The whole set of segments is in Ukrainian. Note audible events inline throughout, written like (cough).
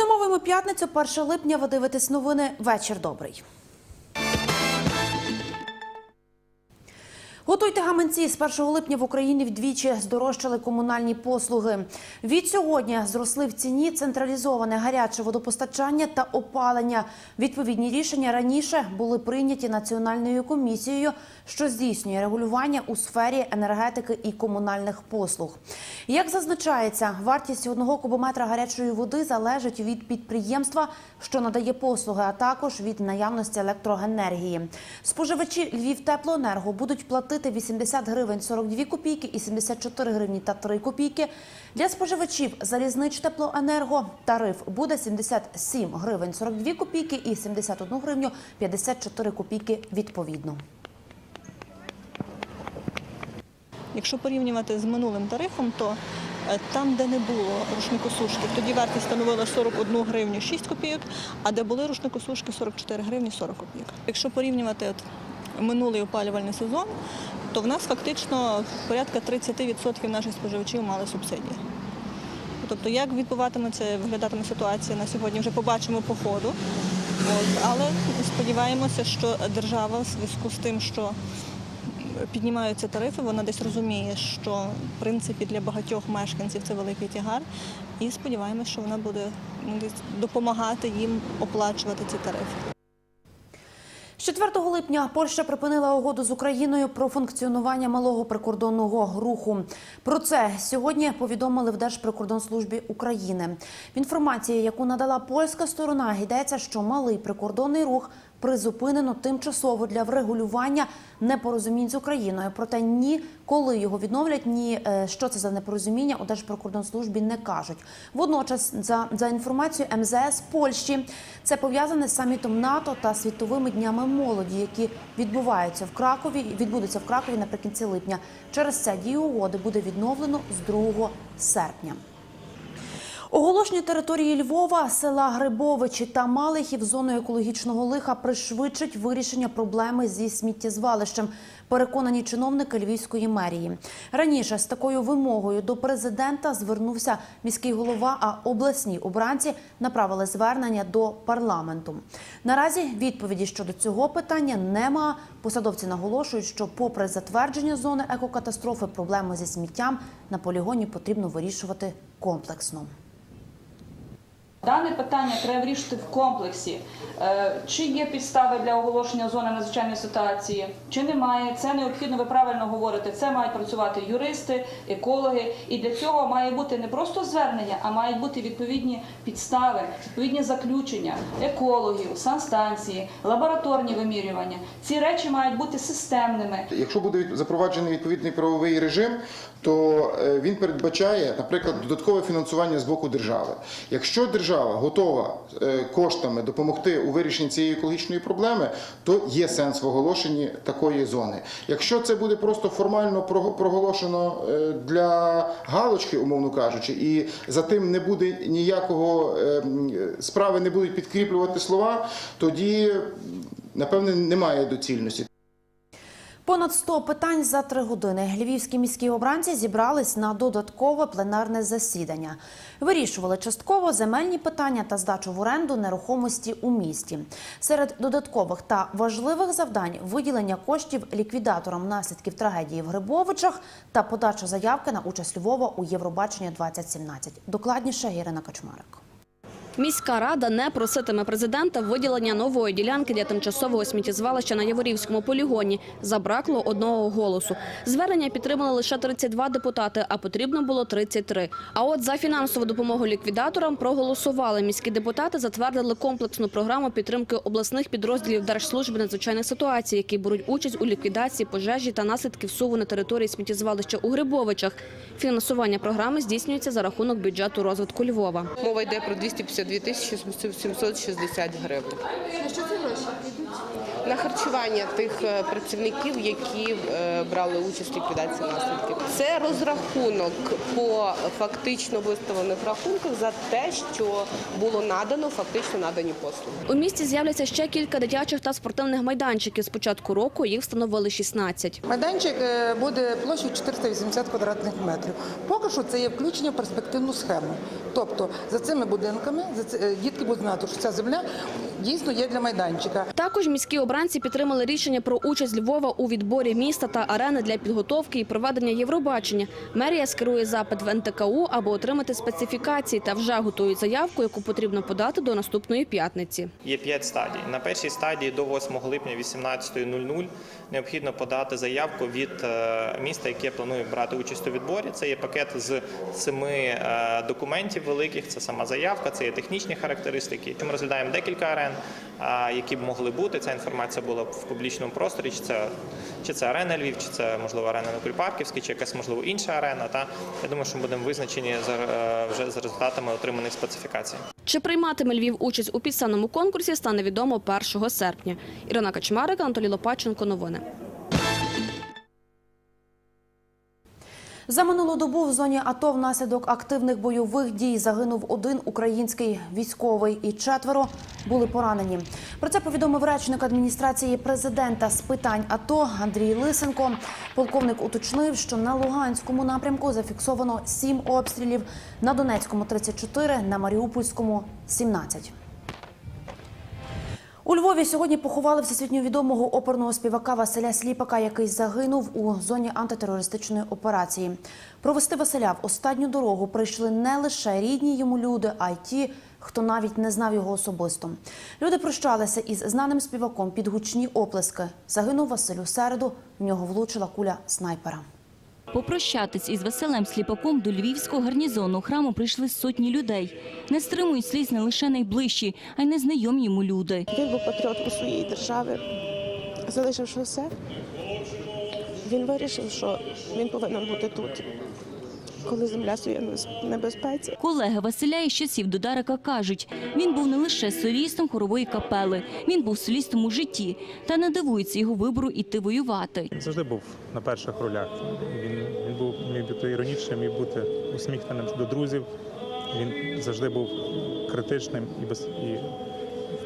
Підсумовуємо п'ятницю, 1 липня. Ви дивитесь новини. Вечір добрий. Готуйте гаманці. З 1 липня в Україні вдвічі здорожчали комунальні послуги. Від сьогодні зросли в ціні централізоване гаряче водопостачання та опалення. Відповідні рішення раніше були прийняті національною комісією, що здійснює регулювання у сфері енергетики і комунальних послуг. Як зазначається, вартість одного кубометра гарячої води залежить від підприємства, що надає послуги, а також від наявності електроенергії. Споживачі Львівтеплоенерго будуть платити 80 гривень 42 копійки і 74 гривні та 3 копійки. Для споживачів Залізничтеплоенерго тариф буде 77 гривень 42 копійки і 71 гривню 54 копійки відповідно. Якщо порівнювати з минулим тарифом, то е, там, де не було рушникосушки, тоді вартість становила 41 гривню 6 копійок, а де були рушникосушки 44 гривні 40 копійок. Якщо порівнювати минулий опалювальний сезон, то в нас фактично порядка 30% наших споживачів мали субсидії. Тобто, як відбуватиметься, виглядатиме ситуація на сьогодні, вже побачимо по ходу. От, але сподіваємося, що держава в зв'язку з тим, що піднімаються тарифи, вона десь розуміє, що в принципі для багатьох мешканців це великий тягар. І сподіваємося, що вона буде ну, допомагати їм оплачувати ці тарифи. З 4 липня Польща припинила угоду з Україною про функціонування малого прикордонного руху. Про це сьогодні повідомили в Держприкордонслужбі України. В інформації, яку надала польська сторона, йдеться, що малий прикордонний рух призупинено тимчасово для врегулювання непорозумінь з Україною. Проте ні коли його відновлять, ні е, що це за непорозуміння у Держприкордонслужбі не кажуть. Водночас, за, за інформацією МЗС Польщі, це пов'язане з самітом НАТО та світовими днями молоді, які відбуваються в Кракові, відбудуться в Кракові наприкінці липня. Через це дію угоди буде відновлено з 2 серпня. Оголошення території Львова, села Грибовичі та Малихів зоною екологічного лиха пришвидшить вирішення проблеми зі сміттєзвалищем. Переконані чиновники Львівської мерії. Раніше з такою вимогою до президента звернувся міський голова, а обласні обранці направили звернення до парламенту. Наразі відповіді щодо цього питання нема. Посадовці наголошують, що, попри затвердження зони екокатастрофи, проблеми зі сміттям на полігоні потрібно вирішувати комплексно. Дане питання треба вирішити в комплексі. Е, Чи є підстави для оголошення зони надзвичайної ситуації, чи немає. Це необхідно, ви правильно говорите. Це мають працювати юристи, екологи. І для цього має бути не просто звернення, а мають бути відповідні підстави, відповідні заключення екологів, санстанції, лабораторні вимірювання. Ці речі мають бути системними. Якщо буде запроваджений відповідний правовий режим, то е, він передбачає, наприклад, додаткове фінансування з боку держави. Якщо держава готова е, коштами допомогти у вирішенні цієї екологічної проблеми, то є сенс в оголошенні такої зони. Якщо це буде просто формально прого- проголошено е, для галочки, умовно кажучи, і за тим не буде ніякого справи, не будуть підкріплювати слова, тоді напевне немає доцільності. Понад 100 питань за три години. Львівські міські обранці зібрались на додаткове пленарне засідання. Вирішували частково земельні питання та здачу в оренду нерухомості у місті. Серед додаткових та важливих завдань виділення коштів ліквідаторам наслідків трагедії в Грибовичах та подача заявки на участь Львова у Євробачення 2017. Докладніше Ірина Качмарик. Міська рада не проситиме президента виділення нової ділянки для тимчасового сміттєзвалища на Яворівському полігоні. Забракло одного голосу. Звернення підтримали лише 32 депутати, а потрібно було 33. А от за фінансову допомогу ліквідаторам проголосували. Міські депутати затвердили комплексну програму підтримки обласних підрозділів Держслужби надзвичайних ситуацій, які беруть участь у ліквідації пожежі та наслідків суву на території сміттєзвалища у Грибовичах. Фінансування програми здійснюється за рахунок бюджету розвитку Львова. Мова йде про 252 тисячі 760 гривень. На що ці гроші на харчування тих е, працівників, які е, брали участь в ліквідації наслідків. Це розрахунок по фактично виставлених рахунках за те, що було надано, фактично надані послуги. У місті з'являться ще кілька дитячих та спортивних майданчиків. З початку року їх встановили 16. Майданчик е, буде площею 480 квадратних метрів. Поки що це є включення в перспективну схему. Тобто за цими будинками за дітки будуть знати, що ця земля дійсно є для майданчика. Також міські обранці підтримали рішення про участь Львова у відборі міста та арени для підготовки і проведення Євробачення. Мерія скерує запит в НТКУ, аби отримати специфікації та вже готують заявку, яку потрібно подати до наступної п'ятниці. Є п'ять стадій. На першій стадії до 8 липня 18.00 необхідно подати заявку від е, міста, яке планує брати участь у відборі. Це є пакет з семи е, документів великих. Це сама заявка, це є технічні характеристики. Ми розглядаємо декілька арен, які б могли бути. Ця інформація була б в публічному просторі. Чи це чи це арена Львів, чи це можливо арена на Кульпарківській, чи якась можливо інша арена. Та я думаю, що ми будемо визначені за е, вже за результатами отриманих специфікацій. Чи прийматиме Львів участь у пісенному конкурсі, стане відомо 1 серпня. Ірина Качмарик, Анатолій Лопаченко. Новини. За минулу добу в зоні АТО внаслідок активних бойових дій загинув один український військовий і четверо були поранені. Про це повідомив речник адміністрації президента з питань АТО Андрій Лисенко. Полковник уточнив, що на Луганському напрямку зафіксовано сім обстрілів, на Донецькому 34, на Маріупольському 17. У Львові сьогодні поховали всесвітньо відомого оперного співака Василя Сліпака, який загинув у зоні антитерористичної операції. Провести Василя в останню дорогу прийшли не лише рідні йому люди, а й ті, хто навіть не знав його особисто. Люди прощалися із знаним співаком під гучні оплески. Загинув Василь у середу. В нього влучила куля снайпера. Попрощатись із Василем Сліпаком до львівського гарнізонного храму прийшли сотні людей. Не стримують сліз не лише найближчі, а й незнайомі йому люди. Він був патріоткою своєї держави, залишивши все. Він вирішив, що він повинен бути тут, коли земля своє небезпеці. Колеги Василя із часів Додарика кажуть, він був не лише солістом хорової капели, він був солістом у житті та не дивується його вибору іти воювати. Він завжди був на перших ролях. Він, він був міг бути іронічним, міг бути усміхненим до друзів. Він завжди був критичним і без і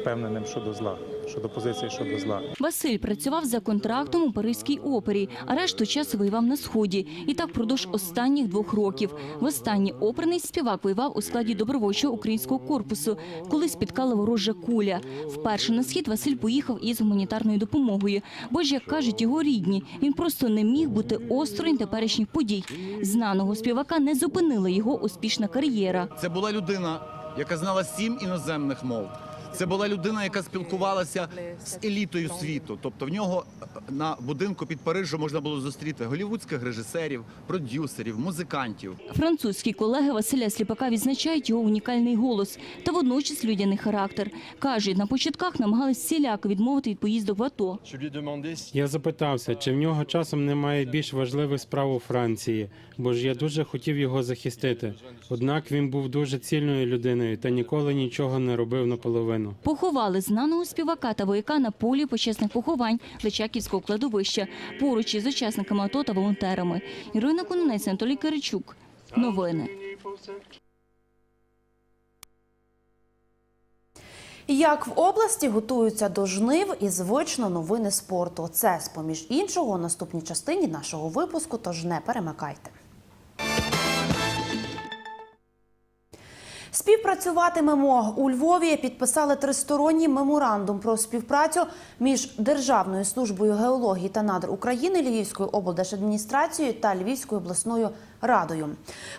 впевненим щодо зла, щодо позиції щодо зла. Василь працював за контрактом у Паризькій опері, а решту часу воював на сході. І так впродовж останніх двох років. Востаннє оперний співак воював у складі добровольчого українського корпусу, коли спіткала ворожа куля. Вперше на схід Василь поїхав із гуманітарною допомогою. Бо ж, як кажуть його рідні, він просто не міг бути осторонь теперішніх подій. Знаного співака не зупинила його успішна кар'єра. Це була людина, яка знала сім іноземних мов. Це була людина, яка спілкувалася з елітою світу. Тобто в нього е, на будинку під Парижем можна було зустріти голівудських режисерів, продюсерів, музикантів. Французькі колеги Василя Сліпака відзначають його унікальний голос та водночас людяний характер. Кажуть, на початках намагались всіляко відмовити від поїздок в АТО. Я запитався, чи в нього часом немає більш важливих справ у Франції, бо ж я дуже хотів його захистити. Однак він був дуже цільною людиною та ніколи нічого не робив наполовину. Поховали знаного співака та вояка на полі почесних поховань Личаківського кладовища поруч із учасниками АТО та волонтерами. Ірина Кононець, Анатолій Киричук. Новини. Як в області готуються до жнив і звично новини спорту. Це з поміж іншого у наступній частині нашого випуску. Тож не перемикайте. Співпрацюватимемо у Львові. Підписали тристоронній меморандум про співпрацю між Державною службою геології та надр України, Львівською облдержадміністрацією та Львівською обласною радою.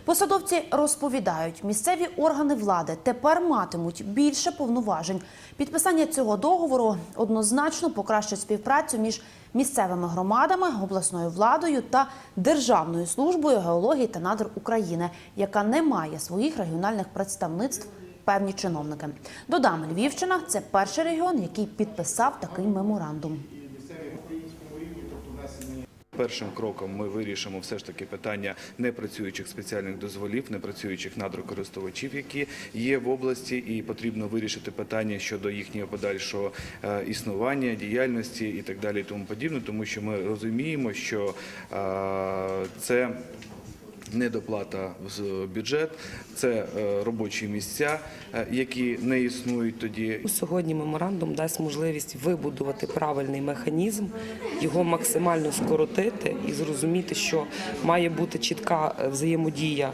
Посадовці розповідають, місцеві органи влади тепер матимуть більше повноважень. Підписання цього договору однозначно покращить співпрацю між місцевими громадами, обласною владою та Державною службою геології та надр України, яка не має своїх регіональних представництв. Певні чиновники додам Львівщина це перший регіон, який підписав такий меморандум. Першим кроком ми вирішимо все ж таки питання непрацюючих спеціальних дозволів, непрацюючих надрокористувачів, які є в області, і потрібно вирішити питання щодо їхнього подальшого е, існування, діяльності і так далі, тому подібне, тому що ми розуміємо, що е, це недоплата в бюджет, це е, робочі місця, е, які не існують тоді. Сьогодні меморандум дасть можливість вибудувати правильний механізм, його максимально скоротити і зрозуміти, що має бути чітка е, взаємодія,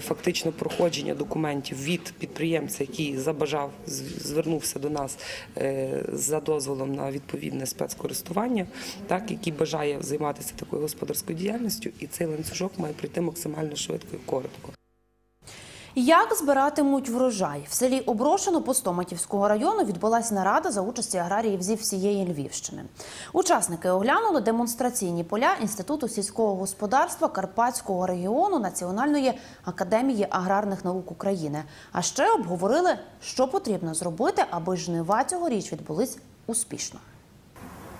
фактично проходження документів від підприємця, який забажав, звернувся до нас за дозволом на відповідне спецкористування, так який бажає займатися такою господарською діяльністю, і цей ланцюжок має пройти максимально швидко і коротко. Як збиратимуть врожай в селі Оброшено Постоматівського району відбулась нарада за участі аграріїв зі всієї Львівщини. Учасники оглянули демонстраційні поля інституту сільського господарства Карпатського регіону Національної академії аграрних наук України. А ще обговорили, що потрібно зробити, аби жнива цьогоріч відбулись успішно.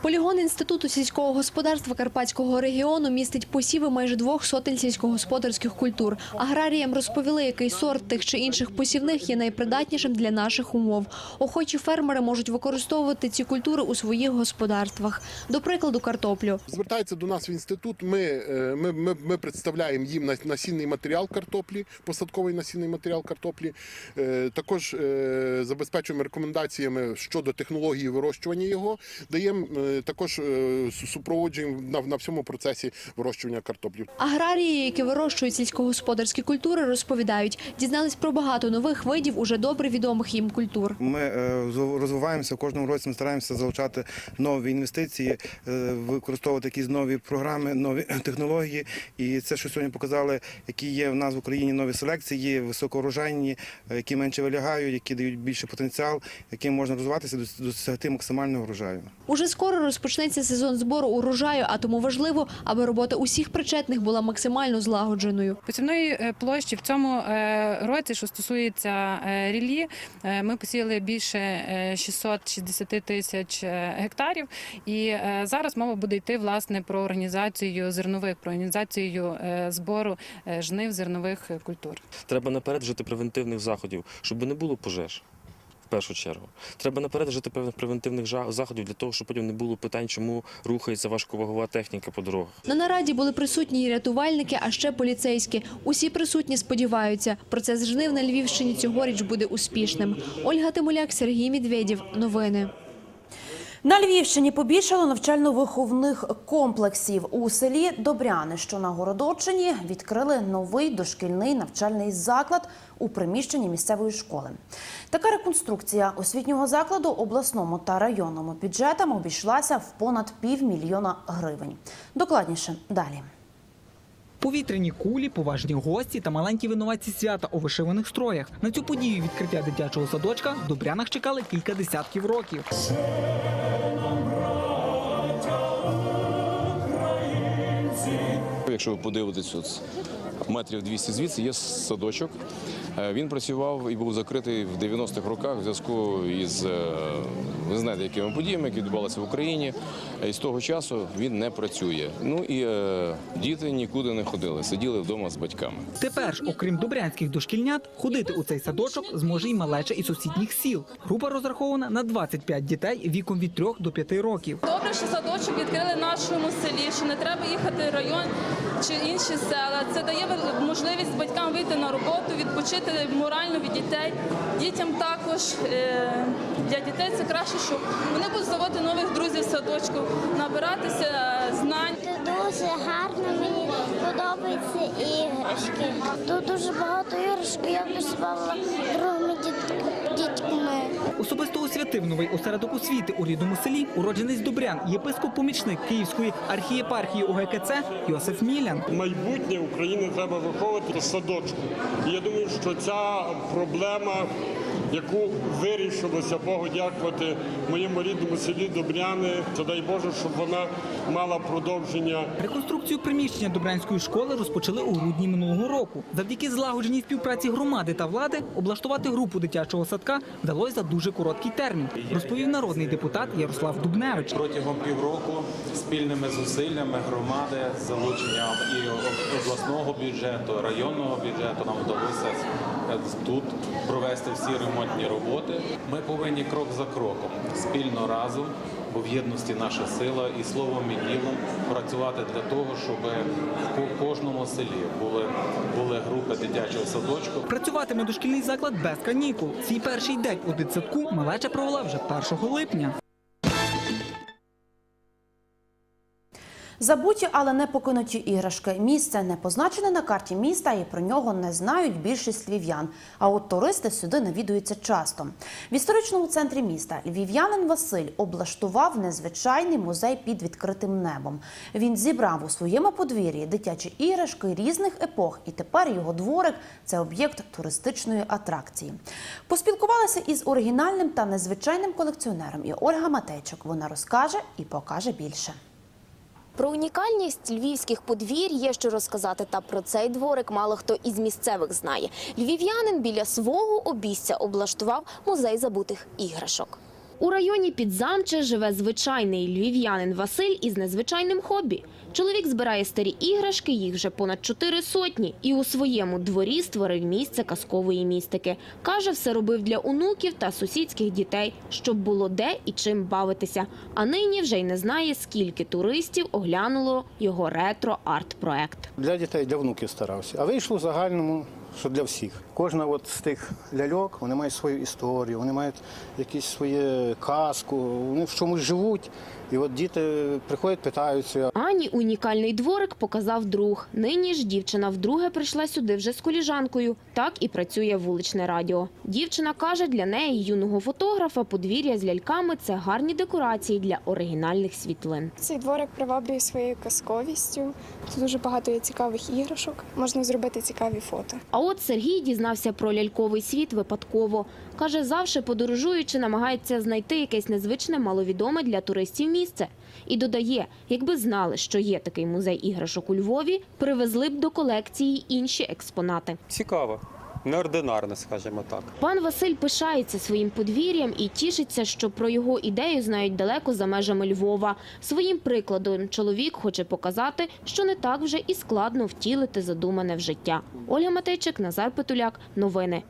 Полігон інституту сільського господарства Карпатського регіону містить посіви майже двох сотень сільськогосподарських культур. Аграріям розповіли, який сорт тих чи інших посівних є найпридатнішим для наших умов. Охочі фермери можуть використовувати ці культури у своїх господарствах. До прикладу, картоплю. Звертаються до нас в інститут. Ми, е, ми, ми, ми представляємо їм на- насінний матеріал картоплі, посадковий насінний матеріал картоплі. Е, Також е, забезпечуємо рекомендаціями щодо технології вирощування його. Даємо також е, су- супроводжуємо на, на всьому процесі вирощування картоплі. Аграрії, які вирощують сільськогосподарські культури, розповідають, дізнались про багато нових видів уже добре відомих їм культур. Ми е, розвиваємося в кожному році. Ми стараємося залучати нові інвестиції, е, використовувати якісь нові програми, нові (clears throat) технології. І це, що сьогодні показали, які є в нас в Україні нові селекції, високоурожайні, які менше вилягають, які дають більше потенціал, яким можна розвиватися, досягти максимального врожаю. Уже скоро розпочнеться сезон збору урожаю, а тому важливо, аби робота усіх причетних була максимально злагодженою. Посівної е, площі в цьому е, році, що стосується е, ріллі, е, ми посіяли більше е, 660 тисяч гектарів. І зараз мова буде йти власне про організацію зернових, про організацію збору жнив зернових культур. Треба наперед вжити превентивних заходів, щоб не було пожеж. Першу чергу треба наперед жити певних превентивних заходів для того, щоб потім не було питань, чому рухається важковагова техніка по дорогах. На нараді були присутні і рятувальники, а ще поліцейські. Усі присутні сподіваються, процес жнив на Львівщині цьогоріч буде успішним. Ольга Тимуляк, Сергій Медведєв. Новини. На Львівщині побільшало навчально-виховних комплексів. У селі Добряни, що на Городочині, відкрили новий дошкільний навчальний заклад у приміщенні місцевої школи. Така реконструкція освітнього закладу обласному та районному бюджетам обійшлася в понад півмільйона гривень. Докладніше далі. Повітряні кулі, поважні гості та маленькі винуватці свята у вишиваних строях. На цю подію відкриття дитячого садочка в Добрянах чекали кілька десятків років. Якщо ви подивитесь, метрів 200 звідси є садочок. Е, Він працював і був закритий в 90-х роках в зв'язку із е, ви знаєте, якими подіями, які відбувалися в Україні. І з того часу він не працює. Ну і е, діти нікуди не ходили, сиділи вдома з батьками. Тепер ж, окрім добрянських дошкільнят, ходити у цей садочок зможе й малеча із сусідніх сіл. Група розрахована на 25 дітей віком від 3 до 5 років. Добре, що садочок відкрили в нашому селі, що не треба їхати в район чи інші села. Це дає можливість батькам вийти на роботу, відпочити морально від дітей. Дітям також е, для дітей це краще, щоб вони будуть заводити нових друзів в садочку, набиратися знань. знань. Дуже гарно, подобаються іграшки. Тут дуже багато іграшок, я б другими дітьми. Особисто освятив новий осередок освіти у рідному селі уродженець Добрян, єпископ-помічник Київської архієпархії УГКЦ Йосиф Мілян. Майбутнє України треба виховувати в садочку. І я думаю, що ця проблема яку вирішилося Богу дякувати моєму рідному селі Добряни. То дай Боже, щоб вона мала продовження. Реконструкцію приміщення Добрянської школи розпочали у грудні минулого року. Завдяки злагодженій співпраці громади та влади облаштувати групу дитячого садка вдалося за дуже короткий термін, розповів народний депутат Ярослав Дубневич. Протягом півроку спільними зусиллями громади, з залученням і обласного бюджету, районного бюджету нам вдалося тут провести всі ремонтні роботи. Ми повинні крок за кроком спільно разом, бо в єдності наша сила і словом і ділом працювати для того, щоб в кожному селі були, були групи дитячого садочку. Працюватиме дошкільний заклад без канікул. Свій перший день у дитсадку малеча провела вже 1 липня. Забуті, але не покинуті іграшки. Місце не позначене на карті міста, і про нього не знають більшість львів'ян. А от туристи сюди навідуються часто. В історичному центрі міста львів'янин Василь облаштував незвичайний музей під відкритим небом. Він зібрав у своєму подвір'ї дитячі іграшки різних епох, і тепер його дворик це об'єкт туристичної атракції. Поспілкувалася із оригінальним та незвичайним колекціонером. І Ольга Матейчик вона розкаже і покаже більше. Про унікальність львівських подвір'я є що розказати, та про цей дворик мало хто із місцевих знає. Львів'янин біля свого обійстя облаштував музей забутих іграшок. У районі Підзамче живе звичайний львів'янин Василь із незвичайним хобі. Чоловік збирає старі іграшки, їх вже понад чотири сотні, і у своєму дворі створив місце казкової містики. Каже, все робив для онуків та сусідських дітей, щоб було де і чим бавитися. А нині вже й не знає, скільки туристів оглянуло його ретро-арт-проект. Для дітей, для внуків старався. А вийшло в загальному, що для всіх. Кожна от з тих ляльок, вони мають свою історію, вони мають якісь свою казку, вони в чомусь живуть. І от діти приходять, питаються. Ані унікальний дворик показав друг. Нині ж дівчина вдруге прийшла сюди вже з коліжанкою. Так і працює вуличне радіо. Дівчина каже, для неї юного фотографа подвір'я з ляльками це гарні декорації для оригінальних світлин. Цей дворик приваблює своєю казковістю. Тут дуже багато є цікавих іграшок. Можна зробити цікаві фото. А от Сергій дізнався про ляльковий світ випадково. Каже, завжди подорожуючи, намагається знайти якесь незвичне, маловідоме для туристів місце. І додає, якби знали, що є такий музей іграшок у Львові, привезли б до колекції інші експонати. Цікаво, неординарне, скажімо так. Пан Василь пишається своїм подвір'ям і тішиться, що про його ідею знають далеко за межами Львова. Своїм прикладом чоловік хоче показати, що не так вже і складно втілити задумане в життя. Ольга Матейчик, Назар Петуляк. Новини.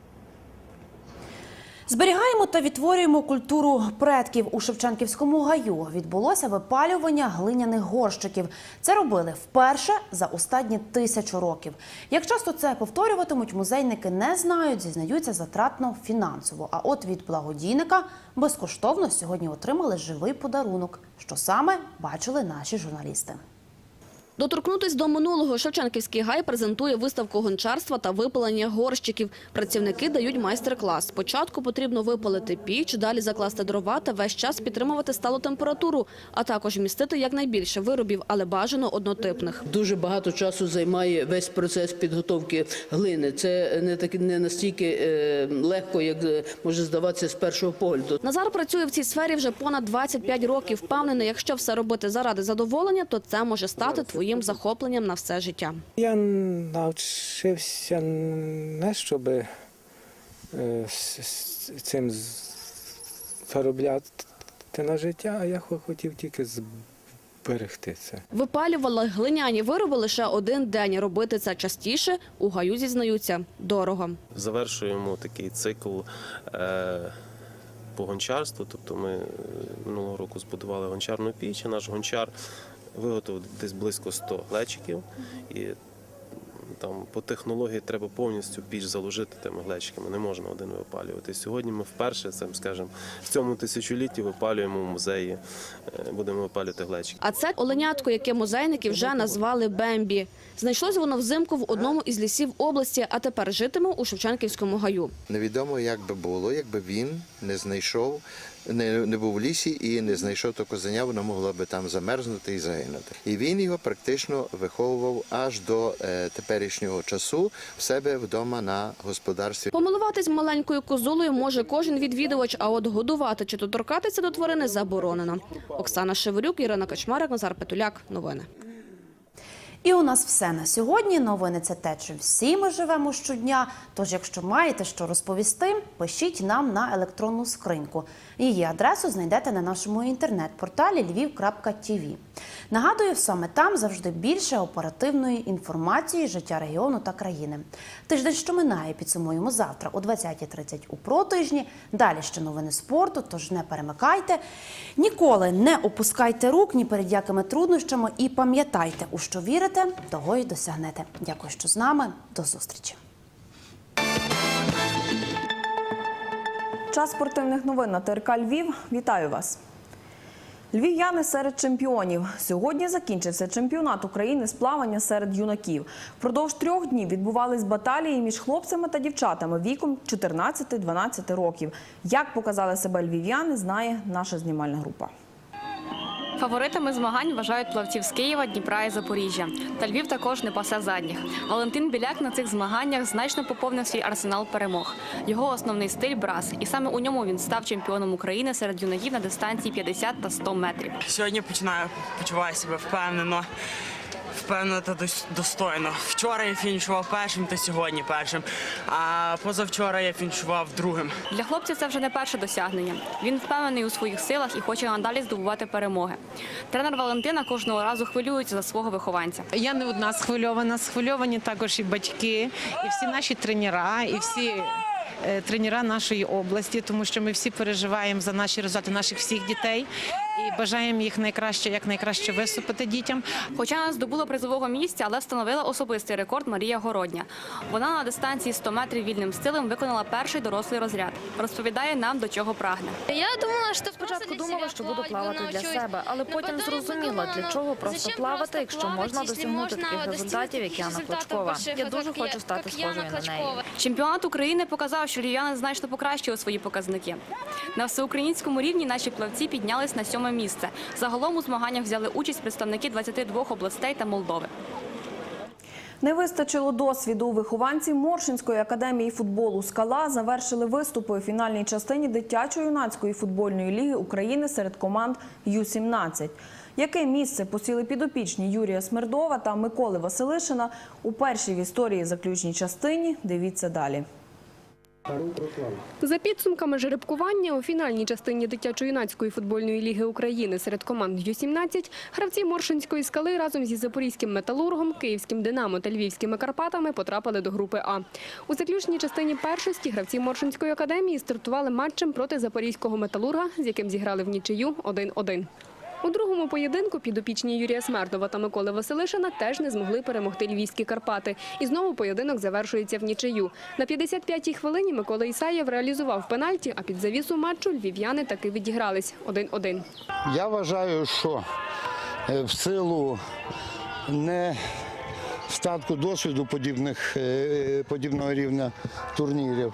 Зберігаємо та відтворюємо культуру предків у Шевченківському гаю. Відбулося випалювання глиняних горщиків. Це робили вперше за останні тисячу років. Як часто це повторюватимуть, музейники не знають, зізнаються затратно фінансово. А от від благодійника безкоштовно сьогодні отримали живий подарунок. Що саме бачили наші журналісти. Доторкнутись до минулого Шевченківський гай презентує виставку гончарства та випалення горщиків. Працівники дають майстер-клас. Спочатку потрібно випалити піч, далі закласти дрова та весь час підтримувати сталу температуру, а також вмістити якнайбільше виробів, але бажано однотипних. Дуже багато часу займає весь процес підготовки глини. Це не так не настільки е, легко, як е, може здаватися з першого погляду. Назар працює в цій сфері вже понад 25 років. Впевнений, якщо все робити заради задоволення, то це може стати твоїм захопленням на все життя. Я навчився не щоб е, з- з цим з- заробляти на життя, а я хотів тільки зберегти це. Випалювали глиняні вироби лише один день. Робити це частіше у гаю зізнаються дорого. завершуємо такий цикл е, по гончарству. Тобто ми е, минулого року збудували гончарну піч, і наш гончар виготовив десь близько 100 глечиків. І там по технології треба повністю піч заложити тими глечиками, не можна один випалювати. Сьогодні ми вперше, це, скажімо, в цьому тисячолітті випалюємо в музеї, е, будемо випалювати глечики. А це оленятко, яке музейники вже назвали Бембі. Знайшлось воно взимку в одному із лісів області, а тепер житиме у Шевченківському гаю. Невідомо, як би було, якби він не знайшов не, не був в лісі і не знайшов то козеня, воно могло би там замерзнути і загинути. І він його практично виховував аж до е, теперішнього часу в себе вдома на господарстві. Помилуватись маленькою козулею може кожен відвідувач, а от годувати чи доторкатися до тварини заборонено. Оксана Шеверюк, Ірина Качмарик, Назар Петуляк. Новини. І у нас все на сьогодні. Новини це те, чим всі ми живемо щодня. Тож, якщо маєте що розповісти, пишіть нам на електронну скриньку. Її адресу знайдете на нашому інтернет-порталі lviv.tv. Нагадую, саме там завжди більше оперативної інформації, життя регіону та країни. Тиждень, що минає, підсумуємо завтра о 20.30 у протижні. Далі ще новини спорту, тож не перемикайте. Ніколи не опускайте рук ні перед якими труднощами і пам'ятайте, у що вірите, того й досягнете. Дякую, що з нами. До зустрічі. Час спортивних новин на ТРК Львів. Вітаю вас. Львів'яни серед чемпіонів. Сьогодні закінчився чемпіонат України з плавання серед юнаків. Впродовж трьох днів відбувались баталії між хлопцями та дівчатами віком 14-12 років. Як показали себе львів'яни, знає наша знімальна група. Фаворитами змагань вважають плавців з Києва, Дніпра і Запоріжжя. Та Львів також не пасе задніх. Валентин Біляк на цих змаганнях значно поповнив свій арсенал перемог. Його основний стиль брас, і саме у ньому він став чемпіоном України серед юнаків на дистанції 50 та 100 метрів. Сьогодні починаю почуваю себе впевнено, впевнено та достойно. Вчора я фінішував першим, та сьогодні першим. А позавчора я фінішував другим. Для хлопця це вже не перше досягнення. Він впевнений у своїх силах і хоче надалі здобувати перемоги. Тренер Валентина кожного разу хвилюється за свого вихованця. Я не одна схвильована, схвильовані також і батьки, і всі наші тренера, і всі е, тренера нашої області, тому що ми всі переживаємо за наші результати наших всіх дітей і бажаємо їх найкраще, як найкраще виступити дітям. Хоча не здобула призового місця, але встановила особистий рекорд Марія Городня. Вона на дистанції 100 метрів вільним стилем виконала перший дорослий розряд. Розповідає нам, до чого прагне. Я думала, що спочатку думала, що буду плавати для себе, але потім зрозуміла, для чого просто плавати, якщо можна досягнути таких результатів, як Яна Клочкова. Я дуже хочу стати схожою на неї. Чемпіонат України показав, що львів'яни значно покращили свої показники. На всеукраїнському рівні наші плавці піднялись на сьоме місце. Загалом у змаганнях взяли участь представники 22 областей та Молдови. Не вистачило досвіду у вихованців Моршинської академії футболу Скала завершили виступи у фінальній частині дитячо-юнацької футбольної ліги України серед команд Ю-17. Яке місце посіли підопічні Юрія Смердова та Миколи Василишина у першій в історії заключній частині? Дивіться далі. За підсумками жеребкування у фінальній частині дитячо-юнацької футбольної ліги України серед команд Ю-17 гравці Моршинської скали разом зі запорізьким металургом, київським Динамо та львівськими Карпатами потрапили до групи А. У заключній частині першості гравці Моршинської академії стартували матчем проти запорізького металурга, з яким зіграли в нічию 1-1. У другому поєдинку підопічні Юрія Смердова та Миколи Василишина теж не змогли перемогти львівські Карпати. І знову поєдинок завершується в нічию. На 55-й хвилині Микола Ісаєв реалізував пенальті, а під завісу матчу львів'яни таки відігрались 1-1. Я вважаю, що е, в силу не статку досвіду подібних, е, подібного рівня турнірів.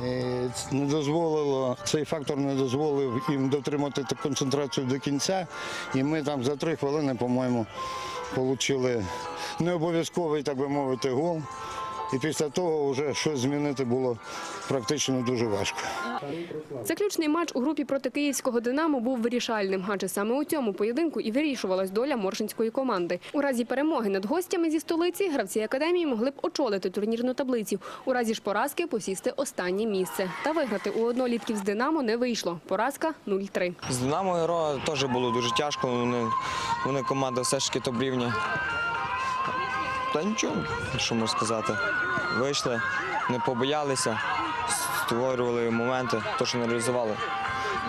Не дозволило, цей фактор не дозволив їм дотримати концентрацію до кінця. І ми там за три хвилини, по-моєму, отримали не обов'язковий, так би мовити, гол. І після того вже щось змінити було практично дуже важко. Заключний матч у групі проти київського Динамо був вирішальним, адже саме у цьому поєдинку і вирішувалась доля моршинської команди. У разі перемоги над гостями зі столиці гравці академії могли б очолити турнірну таблицю. У разі ж поразки посісти останнє місце. Та виграти у однолітків з Динамо не вийшло. Поразка 0-3. З Динамо теж було дуже тяжко. Вони, вони команда все ж таки топ-рівня. Та нічого, що можна сказати. Вийшли, не побоялися, створювали моменти, то, що не реалізували.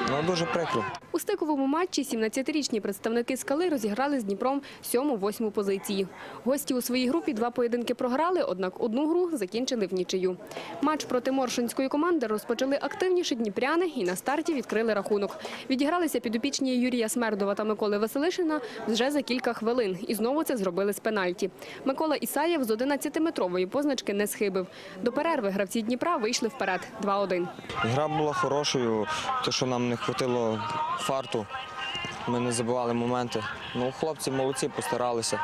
Ну, дуже прикро. У стиковому матчі 17-річні представники скали розіграли з Дніпром 7-8 позиції. Гості у своїй групі два поєдинки програли, однак одну гру закінчили в нічию. Матч проти Моршинської команди розпочали активніші дніпряни і на старті відкрили рахунок. Відігралися підопічні Юрія Смердова та Миколи Василишина вже за кілька хвилин. І знову це зробили з пенальті. Микола Ісаєв з 11-метрової позначки не схибив. До перерви гравці Дніпра вийшли вперед 2-1. Гра була хорошою, те, що нам не вистачило фарту. Ми не забивали моменти. Ну, хлопці молодці, постаралися,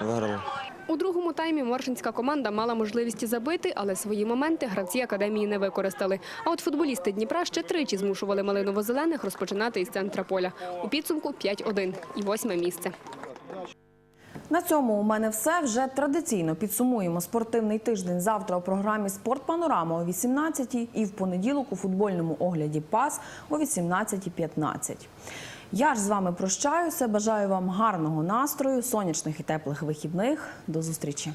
виграли. У другому таймі Моршинська команда мала можливість забити, але свої моменти гравці академії не використали. А от футболісти Дніпра ще тричі змушували малиново-зелених розпочинати із центра поля. У підсумку 5-1 і восьме місце. На цьому у мене все. Вже традиційно підсумуємо спортивний тиждень завтра у програмі Спорт Панорама о 18 і в понеділок у футбольному огляді ПАС о 18.15. Я ж з вами прощаюся. Бажаю вам гарного настрою, сонячних і теплих вихідних. До зустрічі.